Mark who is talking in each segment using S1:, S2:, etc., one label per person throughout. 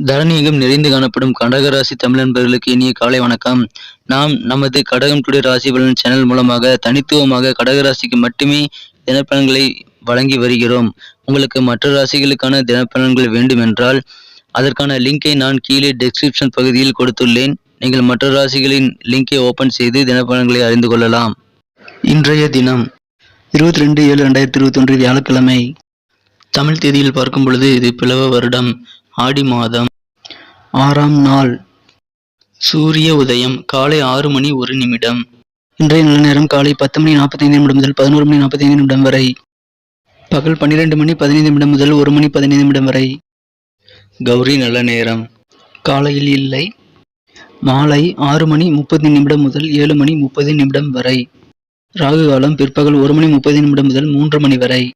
S1: தரணியெங்கும் நிறைந்து காணப்படும் கடகராசி ராசி தமிழன்பர்களுக்கு இனிய காலை வணக்கம். நாம் நமது கடகம் டுடே ராசி பலன் சேனல் மூலமாக தனித்துவமாக கடகராசிக்கு மட்டுமே தினப்பலன்களை வழங்கி வருகிறோம். உங்களுக்கு மற்ற ராசிகளுக்கான தினப்பலன்கள் வேண்டுமென்றால் அதற்கான லிங்கை நான் கீழே டெஸ்கிரிப்ஷன் பகுதியில் கொடுத்துள்ளேன். நீங்கள் மற்ற ராசிகளின் லிங்கை ஓபன் செய்து தினப்பலன்களை அறிந்து கொள்ளலாம். இன்றைய தினம் இருபத்தி ரெண்டு ஏழு ரெண்டாயிரத்தி இருபத்தி ஒன்று வியாழக்கிழமை தமிழ் தேதியில் பார்க்கும் பொழுது இது பிளவ வருடம். ஆடி மாதம் ஆறாம் நாள் சூரிய உதயம் காலை ஆறு மணி ஒரு நிமிடம். இன்றைய நல்ல நேரம் காலை பத்து மணி நாற்பத்தைந்து நிமிடம் முதல் பதினோரு மணி நாற்பத்தைந்து நிமிடம் வரை. பகல் பன்னிரெண்டு மணி பதினைந்து நிமிடம் முதல் ஒரு மணி பதினைந்து நிமிடம் வரை. கௌரி நல்ல நேரம். காலையில் இல்லை. மாலை ஆறு மணி முப்பது நிமிடம் முதல் ஏழு மணி முப்பது நிமிடம் வரை. ராகு காலம் பிற்பகல் ஒரு மணி முப்பது நிமிடம் முதல் மூன்று மணி வரை.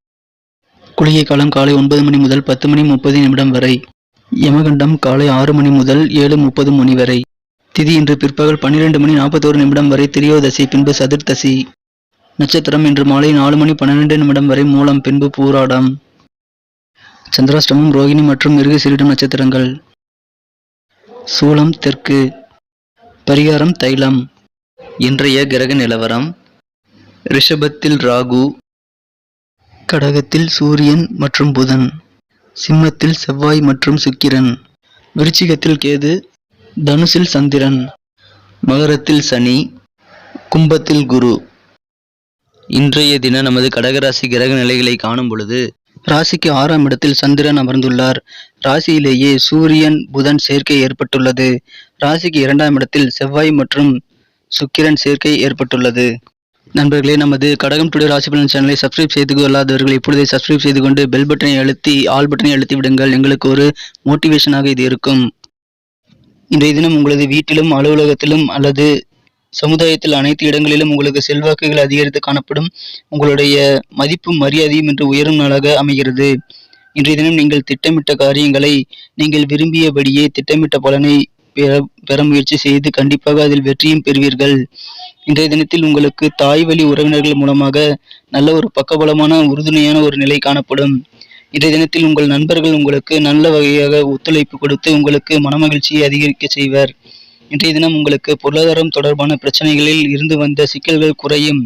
S1: குளிகை காலம் காலை ஒன்பது மணி முதல் பத்து மணி முப்பது நிமிடம் வரை. யமகண்டம் காலை ஆறு மணி முதல் ஏழு முப்பது மணி வரை. திதி இன்று பிற்பகல் பன்னிரெண்டு மணி நாற்பத்தோரு நிமிடம் வரை திரியோதசி பின்பு சதுர்த்தசி. நட்சத்திரம் இன்று மாலை நாலு மணி பன்னிரெண்டு நிமிடம் வரை மூலம் பின்பு பூராடம். சந்திராஷ்டமம் ரோகிணி மற்றும் மிருகசீரிடம் நட்சத்திரங்கள். சூலம் தெற்கு. பரிகாரம் தைலம். இன்றைய கிரக நிலவரம் ரிஷபத்தில் ராகு கடகத்தில் சூரியன் மற்றும் புதன். சிம்மத்தில் செவ்வாய் மற்றும் சுக்கிரன். விருச்சிகத்தில் கேது தனுசில் சந்திரன். மகரத்தில் சனி கும்பத்தில் குரு. இன்றைய தின நமது கடகராசி கிரக நிலைகளை காணும் பொழுது ராசிக்கு ஆறாம் இடத்தில் சந்திரன் அமர்ந்துள்ளார். ராசியிலேயே சூரியன் புதன் சேர்க்கை ஏற்பட்டுள்ளது. ராசிக்கு இரண்டாம் இடத்தில் செவ்வாய் மற்றும் சுக்கிரன் சேர்க்கை ஏற்பட்டுள்ளது. நண்பர்களே நமது கடகம் டுடே ராசிபலன் சேனலை சப்ஸ்கிரைப் செய்து கொள்ளாதவர்கள் இப்பொழுதே சப்ஸ்கிரைப் செய்து கொண்டு பெல் பட்டனை அழுத்தி ஆல் பட்டனை அழுத்தி விடுங்கள். எங்களுக்கு ஒரு மோட்டிவேஷனாக இது இருக்கும். இன்றைய தினம் உங்களது வீட்டிலும் அலுவலகத்திலும் அல்லது சமுதாயத்தில் அனைத்து இடங்களிலும் உங்களுக்கு செல்வாக்குகள் அதிகரித்து காணப்படும் உங்களுடைய மதிப்பும் மரியாதையும் இன்று உயரும் நாளாக அமைகிறது. இன்றைய தினம் நீங்கள் திட்டமிட்ட காரியங்களை நீங்கள் விரும்பியபடியே திட்டமிட்ட பலனை பெற பெற முயற்சி செய்து கண்டிப்பாக அதில் வெற்றியும் பெறுவீர்கள். இன்றைய தினத்தில் உங்களுக்கு தாய் வழி உறவினர்கள் மூலமாக நல்ல ஒரு பக்கபலமான உறுதுணையான ஒரு நிலை காணப்படும். இன்றைய தினத்தில் உங்கள் நண்பர்கள் உங்களுக்கு நல்ல வகையாக ஒத்துழைப்பு கொடுத்து உங்களுக்கு மனமகிழ்ச்சியை அதிகரிக்க செய்வர். இன்றைய தினம் உங்களுக்கு பொருளாதாரம் தொடர்பான பிரச்சனைகளில் இருந்து வந்த சிக்கல்கள் குறையும்.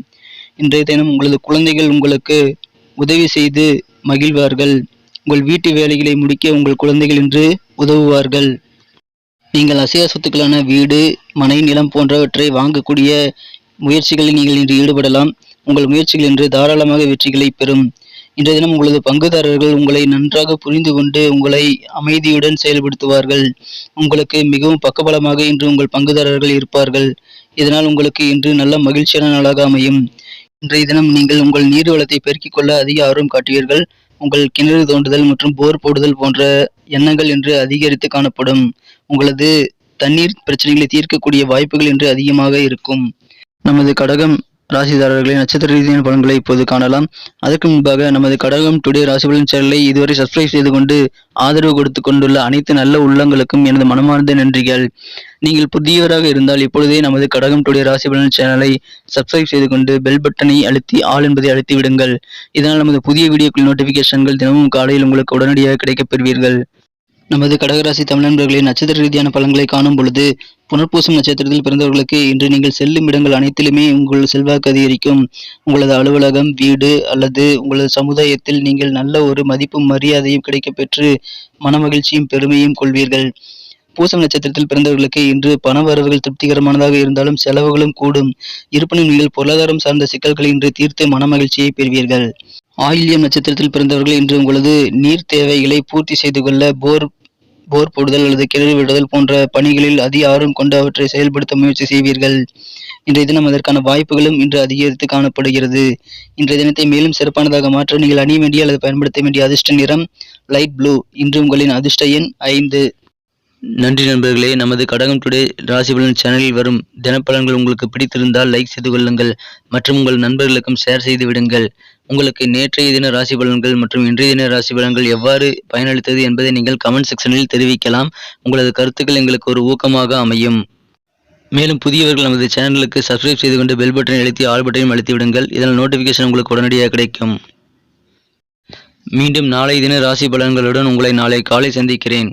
S1: இன்றைய தினம் உங்களது குழந்தைகள் உங்களுக்கு உதவி செய்து மகிழ்வார்கள். உங்கள் வீட்டு வேலைகளை முடிக்க உங்கள் குழந்தைகள் இன்று உதவுவார்கள். நீங்கள் அசையா சொத்துக்களான வீடு மனை நிலம் போன்றவற்றை வாங்கக்கூடிய முயற்சிகளில் நீங்கள் இன்று ஈடுபடலாம். உங்கள் முயற்சிகள் இன்று தாராளமாக வெற்றிகளை பெறும். இன்றைய தினம் உங்களது பங்குதாரர்கள் உங்களை நன்றாக புரிந்து கொண்டு உங்களை அமைதியுடன் செயல்படுத்துவார்கள். உங்களுக்கு மிகவும் பக்கபலமாக இன்று உங்கள் பங்குதாரர்கள் இருப்பார்கள். இதனால் உங்களுக்கு இன்று நல்ல மகிழ்ச்சியான நாளாக அமையும். இன்றைய தினம் நீங்கள் உங்கள் நீர் வளத்தை பெருக்கிக் கொள்ள அதிக ஆர்வம் காட்டுவீர்கள். உங்கள் கிணறு தோண்டுதல் மற்றும் போர் போடுதல் போன்ற எண்ணங்கள் இன்று அதிகரித்து காணப்படும். உங்களது தண்ணீர் பிரச்சனைகளை தீர்க்கக்கூடிய வாய்ப்புகள் இன்று அதிகமாக இருக்கும். நமது கடகம் ராசிதாரர்களின் நட்சத்திர ரீதியான பலன்களை இப்போது காணலாம். அதற்கு முன்பாக நமது கடகம் டுடே ராசி பலன் சேனலை இதுவரை சப்ஸ்கிரைப் செய்து கொண்டு ஆதரவு கொடுத்து கொண்டுள்ள அனைத்து நல்ல உள்ளங்களுக்கும் எனது மனமார்ந்த நன்றிகள். நீங்கள் புதியவராக இருந்தால் இப்பொழுதே நமது கடகம் டுடே ராசி பலன் சேனலை சப்ஸ்கிரைப் செய்து கொண்டு பெல் பட்டனை அழுத்தி ஆள் என்பதை அழுத்தி விடுங்கள். இதனால் நமது புதிய வீடியோக்கள் நோட்டிபிகேஷன்கள் தினமும் காலையில் உங்களுக்கு உடனடியாக கிடைக்கப் பெறுவீர்கள். நமது கடகராசி தமிழன்பர்களின் நட்சத்திர ரீதியான பலன்களை காணும் பொழுது புனர்பூசம் நட்சத்திரத்தில் பிறந்தவர்களுக்கு இன்று நீங்கள் செல்லும் இடங்கள் அனைத்திலுமே உங்கள் செல்வாக்கு அதிகரிக்கும். உங்களது அலுவலகம் வீடு அல்லது உங்களது சமுதாயத்தில் நீங்கள் நல்ல ஒரு மதிப்பும் மரியாதையும் கிடைக்கப் பெற்று மனமகிழ்ச்சியும் பெருமையும் கொள்வீர்கள். பூசம் நட்சத்திரத்தில் பிறந்தவர்களுக்கு இன்று பண வரவுகள் திருப்திகரமானதாக இருந்தாலும் செலவுகளும் கூடும். இருப்பினும் நீங்கள் பொருளாதாரம் சார்ந்த சிக்கல்களை இன்று தீர்த்து மனமகிழ்ச்சியை பெறுவீர்கள். ஆயில்யம் நட்சத்திரத்தில் பிறந்தவர்கள் இன்று உங்களது நீர் தேவைகளை பூர்த்தி செய்து கொள்ள போர் போர் போடுதல் அல்லது கிணறு விடுதல் போன்ற பணிகளில் அதிக ஆர்வம் கொண்டு அவற்றை செயல்படுத்த முயற்சி செய்வீர்கள். இன்றைய தினம் அதற்கான வாய்ப்புகளும் இன்று அதிகரித்து காணப்படுகிறது. இன்றைய தினத்தை மேலும் சிறப்பானதாக மாற்ற நீங்கள் அணிய வேண்டிய அல்லது பயன்படுத்த வேண்டிய அதிர்ஷ்ட நிறம் லைட் ப்ளூ இன்று உங்களின் அதிர்ஷ்ட எண் ஐந்து. நன்றி நண்பர்களே நமது கடகம் டுடே ராசி பலன் சேனலில் வரும் தினப்பலன்கள் உங்களுக்கு பிடித்திருந்தால் லைக் செய்து கொள்ளுங்கள் மற்றும் உங்கள் நண்பர்களுக்கும் ஷேர் செய்து விடுங்கள். உங்களுக்கு நேற்றைய தின ராசி பலன்கள் மற்றும் இன்றைய தின ராசி பலன்கள் எவ்வாறு பயனளித்தது என்பதை நீங்கள் கமெண்ட் செக்ஷனில் தெரிவிக்கலாம். உங்களது கருத்துக்கள் எங்களுக்கு ஒரு ஊக்கமாக அமையும். மேலும் புதியவர்கள் நமது சேனலுக்கு சப்ஸ்கிரைப் செய்து கொண்டு பெல் பட்டனை அழுத்தி ஆல் பட்டனையும் அழுத்தி விடுங்கள். இதனால் நோட்டிஃபிகேஷன் உங்களுக்கு உடனடியாக கிடைக்கும். மீண்டும் நாளை தின ராசி பலன்களுடன் உங்களை நாளை காலை சந்திக்கிறேன்.